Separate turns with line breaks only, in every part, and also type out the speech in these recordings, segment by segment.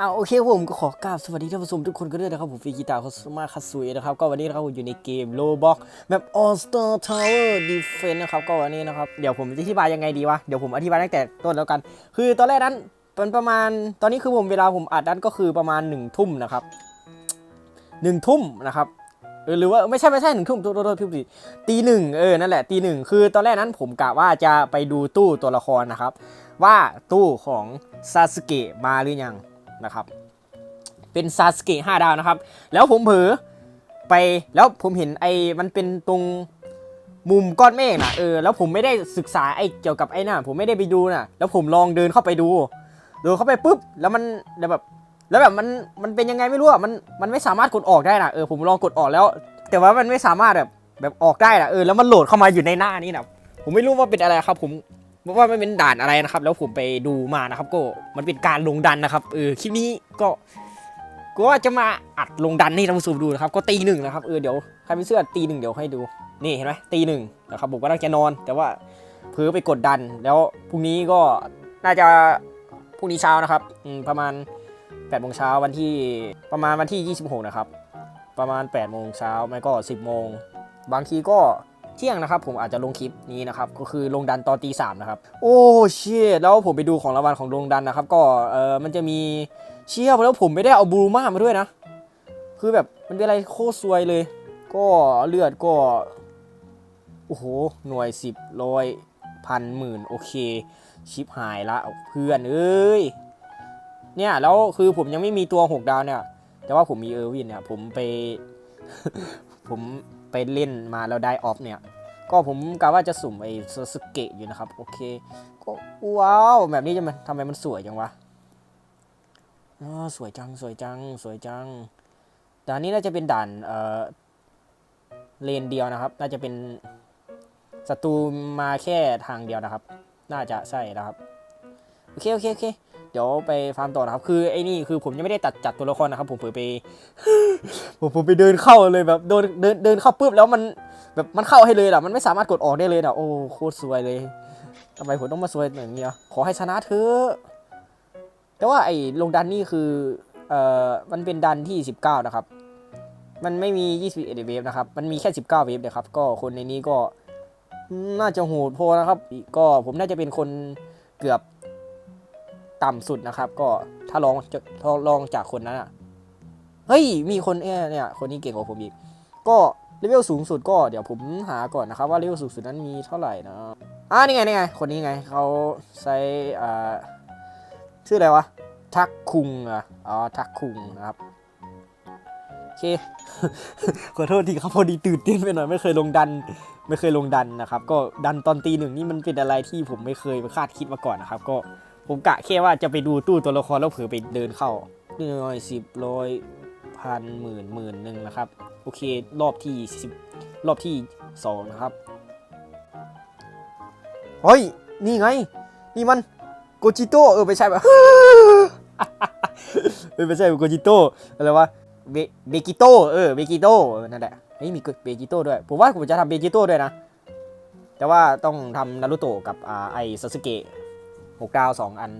อ้าวโอเคผมก็ขอกราบสวัสดีท่านผู้ชมทุกคนกันด้วยนะครับผมฟีกีตาร์คอสมาคาซุยนะครับก็วันนี้นะครับผมอยู่ในเกมโลบ็อกแบบ All Star Tower Defense นะครับก็วันนี้นะครับเดี๋ยวผมจะอธิบายยังไงดีวะเดี๋ยวผมอธิบายตั้งแต่ต้นแล้วกัน คือตอนแรกนั้นเป็นประมาณตอนนี้คือผมเวลาผมอัดนั้นก็คือประมาณหนึ่งทุ่มนะครับหนึ่งทุ่มนะครับหรือว่าไม่ใช่ไม่ใช่หนึ่งทุ่มโทษโทษโทษพี่ผิดตีหนึ่งเออนั่นแหละตีหนึ่งคือตอนแรกนั้นผมกะว่าจะไปดูตู้ตัวละครนะครับว่าตู้ของซาสึเกะมาหรือยัง นะครับ เป็นซาสเกะห้าดาวนะครับ แล้วผมเผลอไปแล้วผมเห็นไอ้มันเป็นตรงมุมก้อนเมฆนะเออแล้วผมไม่ได้ศึกษาไอ้เกี่ยวกับไอ้น่ะผมไม่ได้ไปดูน่ะแล้วผมลองเดินเข้าไปดูเดินเข้าไปปุ๊บแล้วมันแล้วแบบแล้วแบบมันมันเป็นยังไงไม่รู้อะมันมันไม่สามารถกดออกได้นะเออผมลองกดออกแล้ว แต่ว่ามันไม่สามารถแบบแบบออกได้นะเออแล้วมันโหลดเข้ามาอยู่ในหน้านี้นะผมไม่รู้ว่าเป็นอะไรครับผม เพราะว่าไมันเป็นด่านอะไรนะครับ แล้วผมไปดูมานะครับ ก็มันเป็นการลงดันนะครับเออคลิปนี้ก็ก็ว่าจะมาอัดลงดันให้ท่านผู้ชมดูนะครับ ก็ตีหนึ่งนะครับเออเดี๋ยวใครไม่เชื่อตีหนึ่งเดี๋ยวให้ดูนี่เห็นไหมตีหนึ่งนะครับผมก็ตั้งใจนอน แต่ว่าเผลอไปกดดัน แล้วพรุ่งนี้ก็น่าจะพรุ่งนี้เช้านะครับประมาณ8ปดโมงเช้าวันที่ประมาณวันที่ 26 นะครับ ประมาณ8ปดโมงเช้าไม่ก็ 10บโมงบางทีก็ เที่ยงนะครับผมอาจจะลงคลิปนี้นะครับก็คือลงดันตอนตีสามนะครับโอ้เชี่ยแล้วผมไปดูของรางวัลของลงดันนะครับก็เออมันจะมีเชี่ยแล้วผมไม่ได้เอาบลูมามาด้วยนะ คือแบบมันเป็นอะไรโคตรซวยเลย ก็เลือดก็โอ้โหหน่วยสิบร้อยพันหมื่นโอเค ชิปหายละเพื่อนเอ้ยเนี่ยแล้วคือผมยังไม่มีตัว6ดาวเนี่ยแต่ว่าผมมีเออร์วินเนี่ยผมไปผม ไปเล่นมาแล้วได้ออฟเนี่ย ก็ผมกะว่าจะสุ่มไอ้ซาสึเกะอยู่นะครับ โอเค ก็ว้าว แบบนี้จะมันทำไมมันสวยจังวะอ๋อสวยจังสวยจังสวยจังด่านนี้น่าจะเป็นด่านเอ่อเลนเดียวนะครับ น่าจะเป็นศัตรูมาแค่ทางเดียวนะครับ น่าจะใช่นะครับ โอเคโอเคโอเค เดี๋ยวไปฟาร์มต่อนะครับ คือไอ้นี่คือผมยังไม่ได้ตัดจัดตัวละครนะครับ ผมเผลอไป ผมผมไปเดินเข้าเลยแบบเดินเดินเดินเข้าปุ๊บแล้วมันแบบมันเข้าให้เลยอะมันไม่สามารถกดออกได้เลยอะโอ้โคตรซวยเลยทำไมผมต้องมาซวยอย่างนี้อะขอให้ชนะเถอะแต่ว่าไอ้ลงดันนี่คือเอ่อมันเป็นดันที่ 19 นะครับ มันไม่มี 21เวฟนะครับ มันมีแค่ 19เวฟเดียวครับ ก็คนในนี้ก็น่าจะโหดพอนะครับ ก็ผมน่าจะเป็นคนเกือบ ต่ำสุดนะครับ ก็ถ้าลองจะลองจากคนนั้นอะเฮ้ยมีคนเอ้เนี่ยคนนี้เก่งกว่าผมอีก ก็เลเวลสูงสุดก็เดี๋ยวผมหาก่อนนะครับว่าเลเวลสูงสุดนั้นมีเท่าไหร่นะอ่านี่ไงนี่ไงคนนี้ไงเขาใช้อ่าชื่ออะไรวะทักคุงอะอ๋อทักคุงนะครับโอเคขอโทษทีครับพอดีตื่นเต้นไปหน่อยไม่เคยลงดัน ไม่เคยลงดันนะครับ ก็ดันตอนตีหนึ่งนี่มันเป็นอะไรที่ผมไม่เคยคาดคิดมาก่อนนะครับ ก็ ผมกะแค่ว่าจะไปดูตู้ตัวละครแล้วเผื่อไปเดินเข้าหนึ่งร้อยสิบร้อยพันหมื่นหมื่นหนึ่งนะครับ โอเครอบที่สิบรอบที่สองนะครับเฮ้ยนี่ไง นี่มันโกจิโตเออไม่ใช่ปะเออไม่ใช่โกจิโตอะไรวะเบเบกิโตเออเบกิโตนั่นแหละเฮ้ยมีเบกิโตด้วย ผมว่าผมจะทำเบกิโตด้วยนะ แต่ว่าต้องทำนารุโตะกับอ่าไอซาสึเกะ หกดาวสองอัน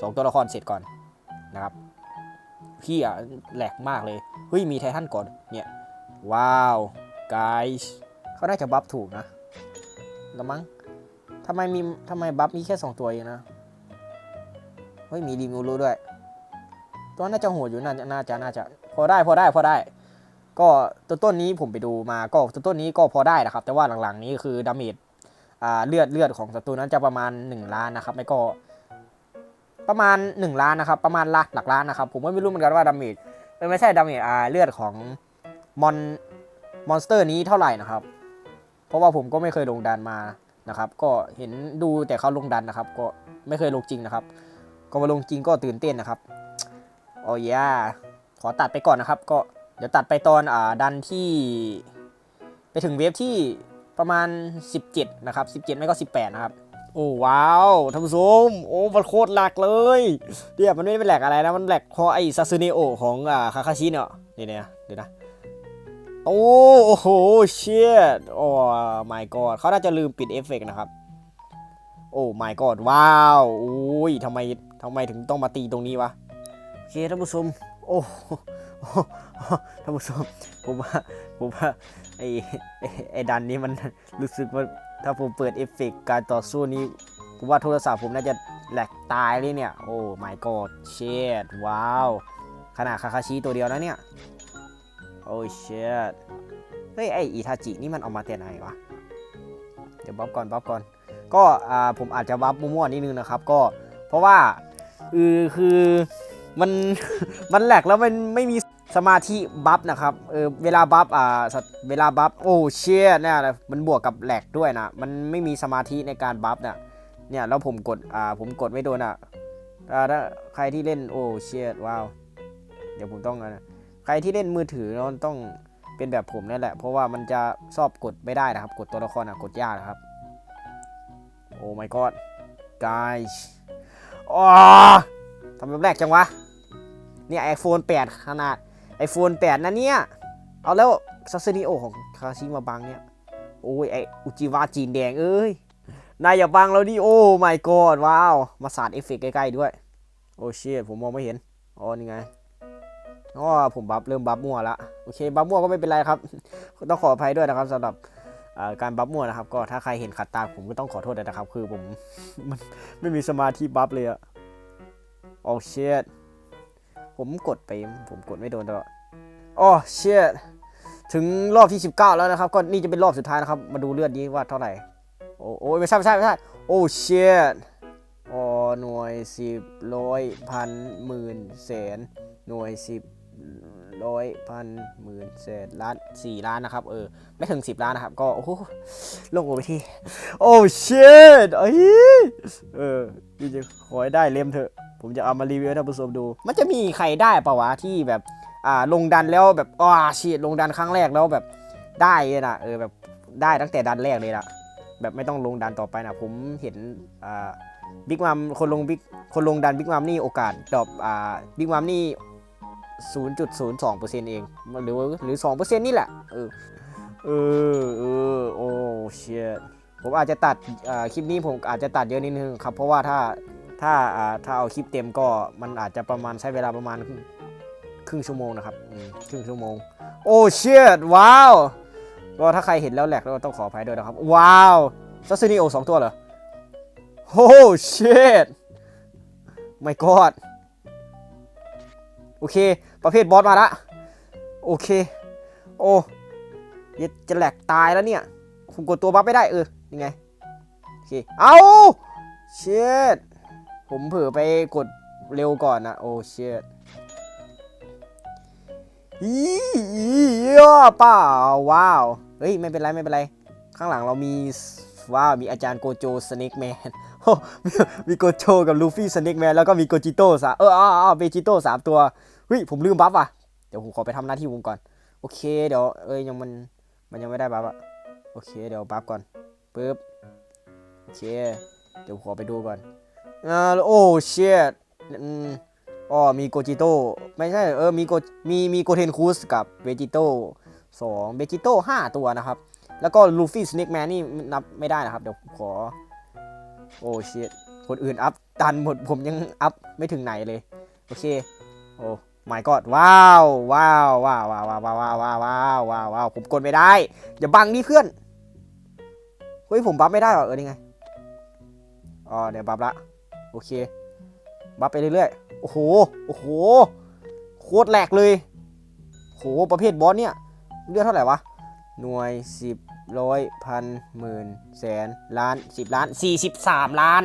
สองตัวละครเสร็จก่อนนะครับพี่อะแหลกมากเลย เฮ้ย มีไททันก่อนเนี่ย ว้าวกายเขาน่าจะบัฟถูกนะแล้วมั้งทำไมมีทำไมบัฟมีแค่ 2 ตัวเองนะ เฮ้ย มีรีมิวรู้ด้วย ตัวน่าจะโหดอยู่น่าจะน่าจะน่าจะ พอได้พอได้พอได้ ก็ต้นต้นนี้ผมไปดูมาก็ต้นต้นนี้ก็พอได้นะครับ แต่ว่าหลังๆนี้คือดาเมจ เลือดเลือดของศัตรูนั้นจะประมาณ 1 ล้านนะครับ ไม่ก็ประมาณ 1 ล้านนะครับ ประมาณหลักหลักล้านนะครับ ผมก็ไม่รู้เหมือนกันว่าดาเมจไม่ใช่ดาเมจอ่าเลือดของมอนมอนสเตอร์นี้เท่าไหร่นะครับ เพราะว่าผมก็ไม่เคยลงดันมานะครับ ก็เห็นดูแต่เขาลงดันนะครับ ก็ไม่เคยลงจริงนะครับ ก็มาลงจริงก็ตื่นเต้นนะครับโอ้ยขอตัดไปก่อนนะครับ ก็เดี๋ยวตัดไปตอนอ่าดันที่ ไปถึงเวฟที่ ประมาณ 17 นะครับ 17 ไม่ก็ 18 นะครับ โอ้ว้าวท่านผู้ชมโอ้มันโคตรหลักเลยเดี๋ยวมันไม่เป็นแหลกอะไรนะ มันแหลกเพราะไอซาซึเนโอของอ่าคาคาชิเนี่ยนี่เนี่ยเดี๋ยวนะ โอ้โหเชียดโอ้ my god เขาน่าจะลืมปิดเอฟเฟกต์นะครับ โอ้ my god ว้าวอุ้ยทำไมทำไมถึงต้องมาตีตรงนี้วะโอเคท่านผู้ชมโอ้ ท่านผู้ชมผมว่าผมว่าไอไอดันนี้มันรู้สึกว่าถ้าผมเปิดเอฟเฟกต์การต่อสู้นี้ผมว่าโทรศัพท์ผมน่าจะแหลกตายเลยเนี่ย โอ้ my god เชดว้าว ขนาดคาคาชิตัวเดียวนะเนี่ย โอ้เชดเฮ้ย ไออิทาจินี่มันออกมาแต่ไหนวะ เดี๋ยวบัฟก่อนบัฟก่อน ก็อ่าผมอาจจะบัฟมั่วๆนิดนึงนะครับ ก็เพราะว่าเออคือมันมันแหลกแล้วมันไม่มี สมาธิบัฟนะครับ เออเวลาบัฟอ่าเวลาบัฟโอ้เชียเนี่ยนะมันบวกกับแหลกด้วยนะ มันไม่มีสมาธิในการบัฟเนี่ยเนี่ยแล้วผมกดอ่าผมกดไม่โดนอะถ้าใครที่เล่นโอ้เชียว้าวเดี๋ยวผมต้องนะใครที่เล่นมือถือเราต้องเป็นแบบผมนั่นแหละ เพราะว่ามันจะชอบกดไม่ได้นะครับ กดตัวละครอะกดยากนะครับ โอ้ my god guys อ๋อทำแบบแรกจังวะ เนี่ย iPhone 8ขนาด iPhone 8 นะเนี่ย เอาแล้วซัสเซนิโอของคาชิมาบังเนี่ย โอ้ย ไออุจิวาจีนแดงเอ้ย นายอย่าบังเราดิโอ้ my god ว้าว มาสาดเอฟเฟกต์ใกล้ๆด้วย โอ้เชี่ยผมมองไม่เห็น อ๋อ นี่ไงอ๋อผมบัฟเริ่มบัฟมั่วละโอเค บัฟมั่วก็ไม่เป็นไรครับ ต้องขออภัยด้วยนะครับสำหรับการบัฟมั่วนะครับ ก็ถ้าใครเห็นขัดตาผมก็ต้องขอโทษด้วยนะครับ คือผมมันไม่มีสมาธิบัฟเลยอะโอ้เชีย ผมกดไป ผมกดไม่โดนตลอดโอ้เชี่ยถึงรอบที่ 19 แล้วนะครับ ก็นี่จะเป็นรอบสุดท้ายนะครับ มาดูเลือดนี้ว่าเท่าไหร่ โอ้โอ้ไม่ใช่ไม่ใช่ไม่ใช่ โอ้เชี่ยอ๋อหน่วยสิบร้อยพันหมื่นแสนหน่วยสิบ ร้อยพันหมื่นแสนล้านสี่ล้านนะครับ เออ ไม่ถึง10ล้านนะครับ ก็ โอ้โหลงไปที่ โอ้เชิตเอ้ยเออดีจะขอให้ได้เล่มเถอะ ผมจะเอามารีวิวให้ท่านผู้ชมดู มันจะมีใครได้ปะวะที่แบบ อ่า ลงดันแล้วแบบอ้าชีตลงดันครั้งแรกแล้วแบบได้เลยนะเออแบบได้ตั้งแต่ดันแรกเลยนะแบบไม่ต้องลงดันต่อไปนะผมเห็นอ่าบิ๊กมัมคนลงบิ๊กคนลงดันบิ๊กมัมนี่โอกาสดรอปอ่าบิ๊กมัมนี่ 0.02%เองหรือหรือ2%นี่แหละเออเออเออโอ้เชียผมอาจจะตัดอ่าคลิปนี้ผมอาจจะตัดเยอะนิดนึงครับ เพราะว่าถ้าถ้าอ่าถ้าเอาคลิปเต็มก็มันอาจจะประมาณใช้เวลาประมาณครึ่งชั่วโมงนะครับครึ่งชั่วโมง โอ้เชียว้าวก็ถ้าใครเห็นแล้วแหลกแล้วต้องขออภัยด้วยนะครับ ว้าวซัสซินิโอสองตัวเหรอโอ้เชีย my god โอ เค ประเภทบอสมาละโอเค โอ้ยจะแหลกตายแล้วเนี่ยผมกดตัวบัฟไม่ได้เออยังไงโอเคเอาเชียดผมเผลอไปกดเร็วก่อนนะโอ้เชียดอีอเปล่าว้าวเฮ้ยไม่เป็นไรไม่เป็นไร ข้างหลังเรามีว้าวมีอาจารย์โกโจสเน็กแมนโอ้มีโกโจกับลูฟี่สเน็กแมนแล้วก็มีโกจิโต้สาเอออ้าวเบจิโต้สามตัว เฮ้ยผมลืมบัฟว่ะเดี๋ยวผมขอไปทำหน้าที่ผมก่อน โอเคเดี๋ยวเอ้ยยังมันมันยังไม่ได้บัฟอะโอเคเดี๋ยวบัฟก่อนปึ๊บโอเคเดี๋ยวขอไปดูก่อนอ่าโอ้เชียอ๋อมีโกจิโต้ไม่ใช่เออมีโกมีมีโกเทนคูสกับเวจิโต้สองเวจิโต้ห้าตัวนะครับ แล้วก็ลูฟี่สเน็กแมนนี่นับไม่ได้นะครับ เดี๋ยวขอ โอ้เชียคนอื่นอัพตันหมดผมยังอัพไม่ถึงไหนเลย โอเค โอ้ my god ว้าวว้าวว้าวว้าวว้าวว้าวว้าวว้าวว้าวว้าวว้าวผมกดไม่ได้ อย่าบังดิเพื่อนเฮ้ยผมบัฟไม่ได้หรอเออนี่ไงอ๋อเดี๋ยวบัฟละโอเคบัฟไปเรื่อยๆโอ้โหโอ้โหโคตรแหลกเลยโหประเภทบอสเนี่ยเลือดเท่าไหร่วะหน่วยสิบร้อยพันหมื่นแสนล้านสิบล้านสี่สิบสามล้าน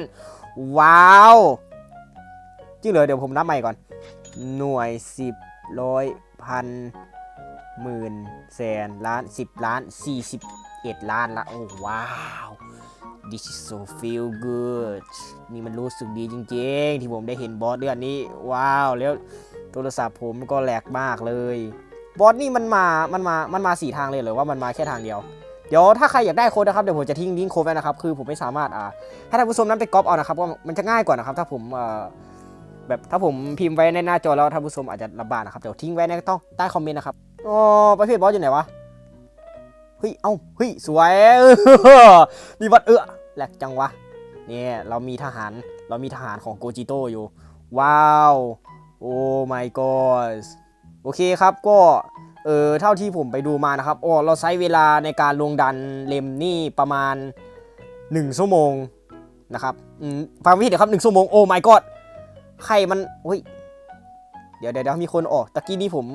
ว้าวจริงเหรอเดี๋ยวผมนับใหม่ก่อน หน่วยสิบร้อยพันหมื่นแสนล้านสิบล้านสี่สิบเอ็ดล้านละโอ้ว้าว this is so feel good นี่มันรู้สึกดีจริงๆ ที่ผมได้เห็นบอสเดือนนี้ ว้าวแล้วโทรศัพท์ผมก็แหลกมากเลย บอสนี่มันมา มันมา มันมาสี่ทางเลยเหรือว่ามันมาแค่ทางเดียว เดี๋ยวถ้าใครอยากได้โค้ดนะครับ เดี๋ยวผมจะทิ้งลิงก์โค้ดไว้นะครับ คือผมไม่สามารถอ่าให้ท่านผู้ชมนั้นไปก๊อปเอานะครับว่ามันจะง่ายกว่านะครับ ถ้าผมเอ่อ แบบถ้าผมพิมพ์ไว้ในหน้าจอแล้วท่านผู้ชมอาจจะลำบากนะครับเดี๋ยวทิ้งไว้ในต้องใต้คอมเมนต์นะครับอ๋อประเภทบอสอยู่ไหนวะเฮ้ยเอ้าเฮ้ยสวยนี่วัดเออแหลกจังวะเนี่ยเรามีทหารเรามีทหารของโกจิโต้อยู่ ว้าวโอ้ my god โอเคครับก็เออเท่าที่ผมไปดูมานะครับอ๋อเราใช้เวลาในการลงดันเลมนี่ประมาณ 1 ชั่วโมงนะครับฟังไม่ผิดนะครับ1ชั่วโมงโอ้ my god ใครมันเฮ้ย เดี๋ยวเดี๋ยวมีคนออก ตะกี้นี้ผม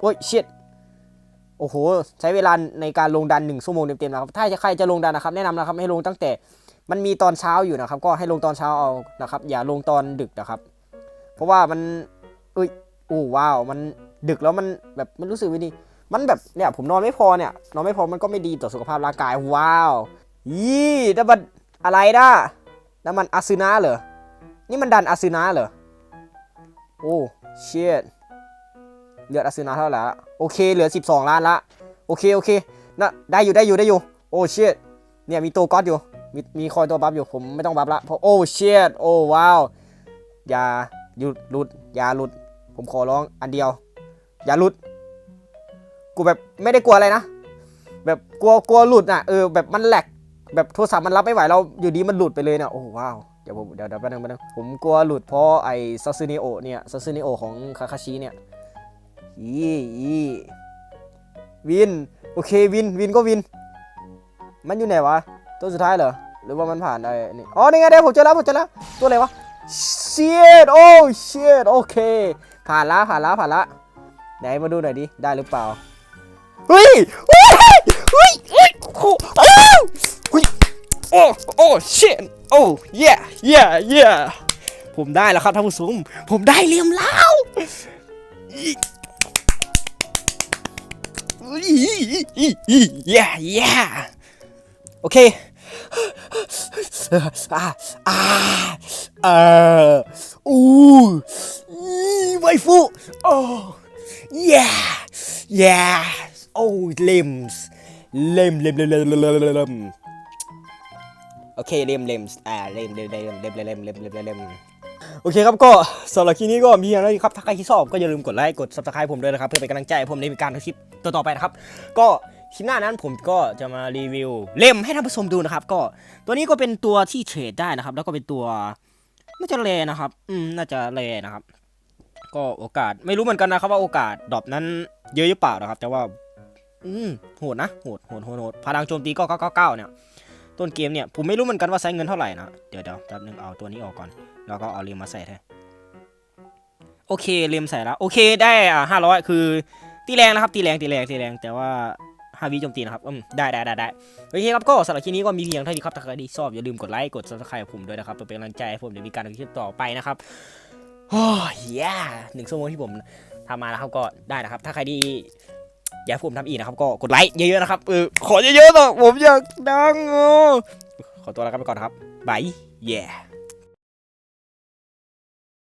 โอ้ยเชิดโอ้โห ใช้เวลาในการลงดัน1ชั่วโมงเต็มๆนะครับ ถ้าจะใครจะลงดันนะครับ แนะนำนะครับให้ลงตั้งแต่ มันมีตอนเช้าอยู่นะครับ ก็ให้ลงตอนเช้าเอานะครับ อย่าลงตอนดึกนะครับ เพราะว่ามันเอ้ยโอ้ว้าว มันดึกแล้วมันแบบมันรู้สึกไม่ดีมันแบบเนี่ยผมนอนไม่พอเนี่ยนอนไม่พอมันก็ไม่ดีต่อสุขภาพร่างกายว้าวยี่นั่มันอะไรนะนั่นมันอาซึนะเหรอนี่มันดันอาซึนะเหรอ โอ้เชียดเหลืออาซึนะเท่าไหร่ละโอเค เหลือ 12 ล้านละ โอเค โอเคนะได้อยู่ ได้อยู่ ได้อยู่ โอ้เชียดเนี่ย มีตัวก๊อตอยู่ มี มีคอยตัวบัฟอยู่ ผมไม่ต้องบัฟละ เพราะ โอ้เชียดโอ้ ว้าว อย่าหยุดหลุด อย่าหลุด ผมขอร้อง อันเดียว อย่าหลุด กูแบบไม่ได้กลัวอะไรนะ แบบกลัว กลัวหลุดอะ เออ แบบมันแหลก แบบโทรศัพท์มันรับไม่ไหว เราอยู่ดีมันหลุดไปเลยเนี่ย โอ้ ว้าว เดี๋ยวผมเดี๋ยวเดี๋ยวแป๊บนึงแป๊บนึงผมกลัวหลุดเพราะไอ้ซาซึเนโอเนี่ยซาซึเนโอของคาคาชิเนี่ยอีอีวิน โอเควินวินก็วิน มันอยู่ไหนวะ ตัวสุดท้ายเหรอ หรือว่ามันผ่านไอ้นี่อ๋อนี่ไงเดี๋ยวผมเจอแล้วผมเจอแล้ว ตัวอะไรวะเชียดโอ้เชียดโอเค ผ่านละผ่านละผ่านละไหนมาดูหน่อยดิ ได้หรือเปล่าเฮ้ยเฮ้ยเฮ้ยเฮ้ยโอ้โอ้เฮ้ยโอ้ โอ้ shit โอ้ yeah yeah yeah ผมได้แล้วครับท่านผู้ชมผมได้เหลี่ยมแล้วอีอีอีอี yeah yeah โอเคอ่าอ่าเอออู้ไวฟูโอ้ yeah yeah โอ้เล่มเล่มเล่มเล่มเล่มเล่มเล่ม โอเคเล่มเล่มอ่าเล่มเล่มเล่มเล่มเล่มเล่มเล่มเล่มโอเคครับก็สำหรับคลิปนี้ก็มีอะไรครับถ้าใครที่ชอบก็อย่าลืมกดไลค์กด subscribe ผมด้วยนะครับเพื่อเป็นกำลังใจผมในการทำคลิปต่อๆไปนะครับ ก็คลิปหน้านั้นผมก็จะมารีวิวเล่มให้ท่านผู้ชมดูนะครับ ก็ตัวนี้ก็เป็นตัวที่เทรดได้นะครับ แล้วก็เป็นตัวน่าจะแรนะครับ อืมน่าจะแรนะครับ ก็โอกาสไม่รู้เหมือนกันนะครับว่าโอกาสดรอปนั้นเยอะหรือเปล่านะครับ แต่ว่า อืมโหดนะโหดโหดโหดโหดพลังโจมตีก็999เนี่ย ต้นเกมเนี่ยผมไม่รู้เหมือนกันว่าใช้เงินเท่าไหร่นะเดี๋ยวเดี๋ยวแป๊บนึงเอาตัวนี้ออกก่อน แล้วก็เอาเรียมมาใส่แทนโอเคเรียมใส่แล้วโอเคได้อ่าห้าร้อยคือตีแรงนะครับตีแรงตีแรงตีแรงแต่ว่าห้าวิโจมตีนะครับอืมได้ได้ได้ได้โอเคครับก็สำหรับคลิปนี้ก็มีเพียงเท่านี้ครับถ้าใครที่ชอบอย่าลืมกดไลค์กด subscribe ผมด้วยนะครับเพื่อเป็นกำลังใจให้ผมในมีการทำคลิปต่อไปนะครับโอ้ยหนึ่งชั่วโมงที่ผมทำมาแล้วครับก็ได้นะครับ ถ้าใครที่ อยากผมทำอีกนะครับก็กดไลค์เยอะๆนะครับเออขอเยอะๆหน่อยผมอยากดังอ่อขอตัวลากันไปก่อนนะครับบาย yeah